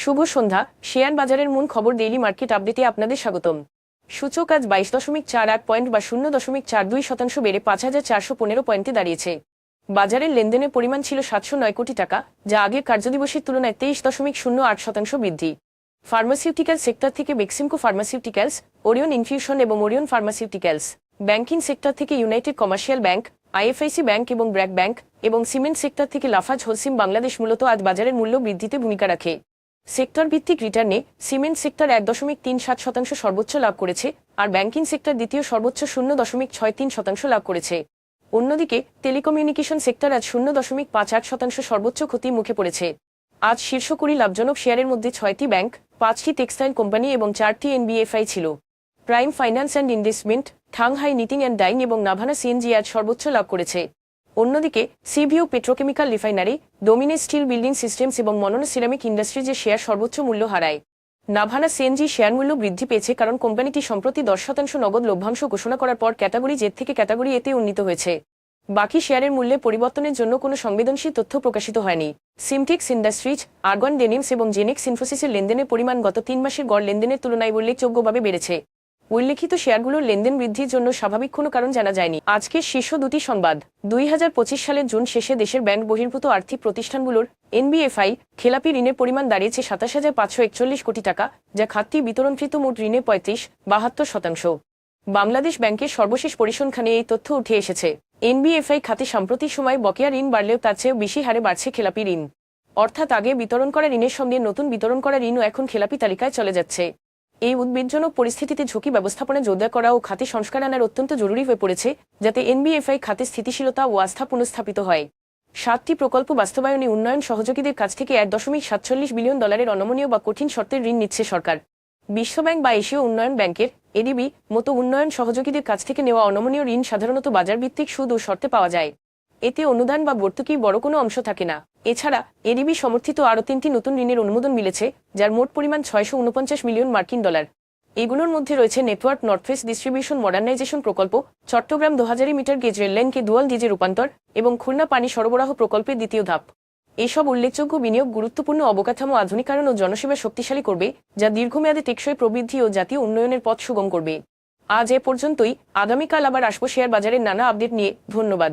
শুভ সন্ধ্যা। Share বাজারের মূল খবর ডেইলি মার্কেট আপডেটে আপনাদের স্বাগতম। সূচক আজ বাইশ দশমিক চার এক পয়েন্ট বা শূন্য দশমিক চার দুই শতাংশ বেড়ে পাঁচ হাজার চারশো পনেরো পয়েন্টে দাঁড়িয়েছে। বাজারের লেনদেনের পরিমাণ ছিল সাতশো নয় কোটি টাকা, যা আগের কার্যদিবসের তুলনায় তেইশ দশমিক শূন্য আট শতাংশ বৃদ্ধি। ফার্মাসিউটিক্যাল সেক্টর থেকে বেক্সিমকো ফার্মাসিউটিক্যালস, ওরিয়ন ইনফিউশন এবং ওরিয়ন ফার্মাসিউটিক্যালস ব্যাংকিং সেক্টর থেকে united commercial bank, IFIC bank এবং ব্র্যাক ব্যাংক এবং সিমেন্ট সেক্টর থেকে লাফাজ হোলসিম বাংলাদেশ মূলত আজ বাজারের মূল্য বৃদ্ধিতে ভূমিকা রাখে। সেক্টর ভিত্তিক রিটার্নে সিমেন্ট সেক্টর এক দশমিক তিন সাত শতাংশ সর্বোচ্চ লাভ করেছে আর ব্যাংকিং সেক্টর দ্বিতীয় সর্বোচ্চ শূন্য দশমিক ছয় তিন শতাংশ লাভ করেছে। অন্যদিকে, টেলিকমিউনিকেশন সেক্টর আজ শূন্য দশমিক পাঁচ আট শতাংশ সর্বোচ্চ ক্ষতির মুখে পড়েছে। আজ শীর্ষ কুড়ি লাভজনক শেয়ারের মধ্যে ছয়টি ব্যাংক, পাঁচটি টেক্সটাইল কোম্পানি এবং চারটি এনবিএফআই ছিল। প্রাইম ফাইন্যান্স অ্যান্ড ইনভেস্টমেন্ট ঠাংহাই নিটিং অ্যান্ড ডাইং এবং নাভানা সিএনজি আজ সর্বোচ্চ লাভ করেছে। অন্যদিকে sea view petrochemical refinery, ডোমিনে steel building systems এবং মনন সিরামিক ইন্ডাস্ট্রিজের শেয়ার সর্বোচ্চ মূল্য হারায়। নাভানা সিএনজি শেয়ার মূল্য বৃদ্ধি পেয়েছে কারণ কোম্পানিটি সম্প্রতি দশ শতাংশ নগদ লভ্যাংশ ঘোষণা করার পর ক্যাটাগরি জেড থেকে ক্যাটাগরি এতে উন্নীত হয়েছে। বাকি শেয়ারের মূল্যে পরিবর্তনের জন্য কোনো সংবেদনশীল তথ্য প্রকাশিত হয়নি। সিমটেক্স ইন্ডাস্ট্রিজ, আর্গন ডেনিমস এবং জেনেক্স ইনফোসিসের লেনদেনের পরিমাণ গত তিন মাসের গড় লেনদেনের তুলনায় উল্লেখযোগ্যভাবে বেড়েছে। উল্লেখিত শেয়ারগুলোর লেনদেন বৃদ্ধির জন্য স্বাভাবিক কোনো কারণ জানা যায়নি। আজকের শীর্ষ দুটি সংবাদ। দুই হাজার পঁচিশ সালের জুন শেষে দেশের ব্যাংক বহির্ভূত আর্থিক প্রতিষ্ঠানগুলোর এনবিএফআই খেলাপি ঋণের পরিমাণ দাঁড়িয়েছে সাতাশ হাজার পাঁচশো একচল্লিশ কোটি টাকা, যা খাতটি বিতরণকৃত মোট ঋণে পঁয়ত্রিশ, বাহাত্তর শতাংশ। বাংলাদেশ ব্যাংকের সর্বশেষ পরিসংখ্যানে এই তথ্য উঠে এসেছে। এনবিএফআই খাতে সাম্প্রতিক সময় বকেয়া ঋণ বাড়লেও তার চেয়েও বেশি হারে বাড়ছে খেলাপি ঋণ। অর্থাৎ আগে বিতরণ করা ঋণের সঙ্গে নতুন বিতরণ করা ঋণও এখন খেলাপি তালিকায় চলে যাচ্ছে। এই উদ্বেগজনক পরিস্থিতিতে ঝুঁকি ব্যবস্থাপনা জোরদার করা ও খাতে সংস্কার আনার অত্যন্ত জরুরি হয়ে পড়েছে, যাতে এনবিএফআই খাতে স্থিতিশীলতা ও আস্থা পুনঃস্থাপিত হয়। সাতটি প্রকল্প বাস্তবায়নে উন্নয়ন সহযোগীদের কাছ থেকে এক দশমিক সাতচল্লিশ বিলিয়ন ডলারের অনমনীয় বা কঠিন শর্তের ঋণ নিচ্ছে সরকার। বিশ্বব্যাংক বা এশীয় উন্নয়ন ব্যাংকের এডিবি মতো উন্নয়ন সহযোগীদের কাছ থেকে নেওয়া অনমনীয় ঋণ সাধারণত বাজারভিত্তিক সুদ ও শর্তে পাওয়া যায়। এতে অনুদান বা ভর্তুকি বড় কোনো অংশ থাকে না। এছাড়া এডিবি সমর্থিত আরও তিনটি নতুন ঋণের অনুমোদন মিলেছে, যার মোট পরিমাণ ছয়শো উনপঞ্চাশ মিলিয়ন মার্কিন ডলার। এগুলোর মধ্যে রয়েছে নেটওয়ার্ক নর্থওয়েস্ট ডিস্ট্রিবিউশন মডার্নাইজেশন প্রকল্প, চট্টগ্রাম দু মিটার গেজ রেললাইনকে দুয়াল গেজে রূপান্তর এবং খুলনা পানি সরবরাহ প্রকল্পের দ্বিতীয় ধাপ। এসব উল্লেখযোগ্য বিনিয়োগ গুরুত্বপূর্ণ অবকাঠামো আধুনিকায়ন ও জনসেবা শক্তিশালী করবে, যা দীর্ঘমেয়াদে টেকসই প্রবৃদ্ধি ও জাতীয় উন্নয়নের পথ সুগম করবে। আজ এ পর্যন্তই। আগামীকাল আবার আসব শেয়ার বাজারের নানা আপডেট নিয়ে। ধন্যবাদ।